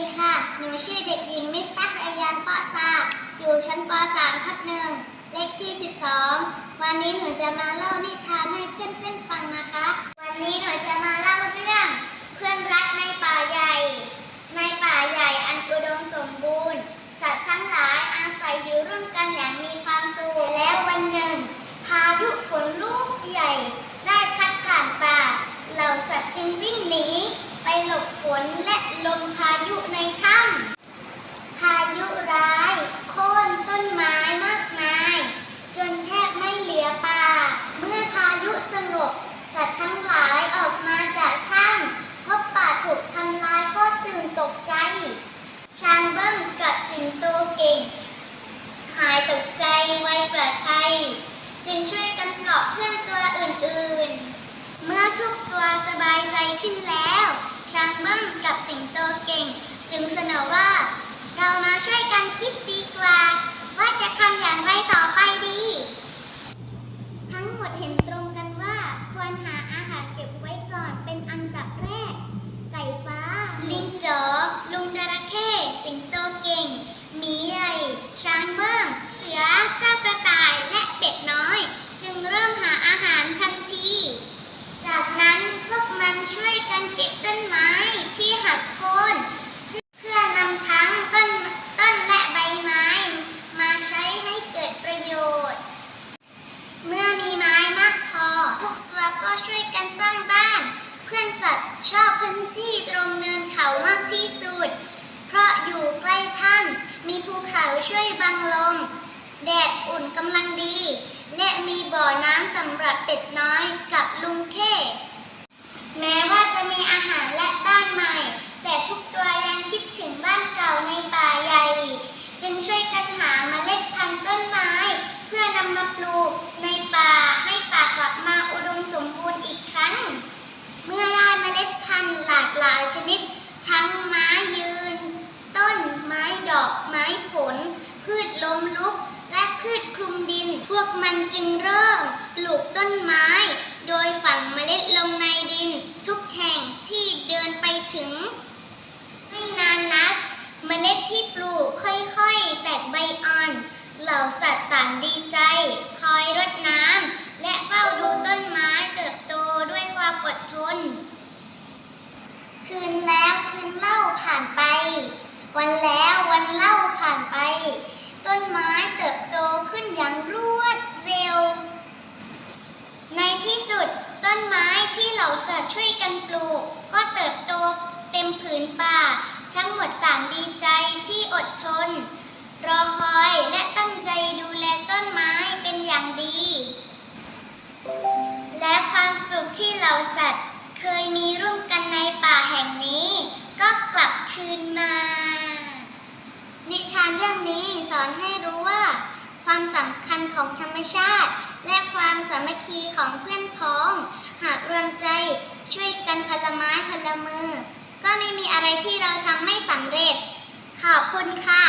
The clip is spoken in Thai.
ดีค่ะ หนูชื่อเด็กหญิงมิตรรายานปอซาอยู่ชั้นป .3 ทับหนึ่งเลขที่ 12 วันนี้หนูจะมาเล่านิทานให้เพื่อนๆฟังนะคะ วันนี้หนูจะมาเล่าเรื่อง เพื่อนรักในป่าใหญ่ ในป่าใหญ่อันอุดมสมบูรณ์ สัตว์ทั้งหลายอาศัยอยู่ร่วมกันอย่างมีความสุข แล้ววันหนึ่ง พายุฝนลูกใหญ่ ได้พัดผ่านป่า เหล่าสัตว์จึงวิ่งหนี ไปหลบฝนและลม พายุในถ้ำพายุร้ายโค่นต้นไม้มากมาย จนแทบไม่เหลือป่า เมื่อพายุสงบสัตว์ทั้งหลายออกมาจากถ้ำพบป่าถูกทำลายก็ตื่นตกใจ ช้างเบิ้งกับสิงโตเก่ง หายตกใจไวกว่าใคร จึงช่วยกันปลอบเพื่อนตัวอื่นๆ เมื่อทุกตัวสบายใจขึ้นแล้ว ช้างเบิ้งกับสิงโตเก่ง จึงเสนอว่า เรามาช่วยกันคิดดีกว่า ว่าจะทำอย่างไรต่อไปดี ทั้งหมดเห็นตรงกันว่า ควรหาอาหารเก็บไว้ก่อนเป็นอันดับแรก ไก่ฟ้า ลิงจ๋อลุงจระเข้สิงโตเก่งหมีใหญ่ช้างเบิ้งเสือเจ้ากระต่ายและเป็ดน้อย จึงเริ่มหาอาหารทันที จากนั้นพวกมันช่วยกันเก็บต้นไม้ที่หักโค่นเพื่อนำทั้งต้นต้นและใบไม้ มาใช้ให้เกิดประโยชน์ เมื่อมีไม้มากพอ ทุกตัวก็ช่วยกันสร้างบ้าน เพื่อนสัตว์ชอบพื้นที่ตรงเนินเขามากที่สุด เพราะอยู่ใกล้ถ้ำมีภูเขาช่วยบังลม แดดอุ่นกำลังดี และมีบ่อน้ำสำหรับเป็ดน้อยกับลุงเข้แม้ว่าจะมีอาหารและบ้านใหม่ แต่ทุกตัวยังคิดถึงบ้านเก่าในป่าใหญ่ จึงช่วยกันหาเมล็ดพันธุ์ต้นไม้ เพื่อนำมาปลูกในป่าให้ป่ากลับมาอุดมสมบูรณ์อีกครั้ง เมื่อได้เมล็ดพันธุ์หลากหลายชนิด ทั้งไม้ยืน ต้นไม้ดอกไม้ผล พืชล้มลุก และพืชคลุมดิน พวกมันจึงเริ่มปลูกต้นไม้ โดยฝังเมล็ดลงในดิน ทุกแห่งที่เดินไปถึง ไม่นานนัก เมล็ดที่ปลูกค่อยๆ แตกใบอ่อน เหล่าสัตว์ต่างดีใจ คอยรดน้ำและเฝ้าดูต้นไม้เติบโตด้วยความอดทน คืนแล้วคืนเล่าผ่านไป วันแล้ววันเล่าผ่านไป ต้นไม้เติบโตขึ้นอย่างรวดเร็ว ในที่สุดต้นไม้ที่เหล่าสัตว์ช่วยกันปลูก ก็เติบโตเต็มผืนป่า ทั้งหมดต่าง อนให้รู้ว่า ความสำคัญของธรรมชาติ และความสามัคคีของเพื่อนพ้อง หากรวมใจช่วยกันคนละไม้คนละมือ ก็ไม่มีอะไรที่เราทำไม่สำเร็จ ขอบคุณค่ะ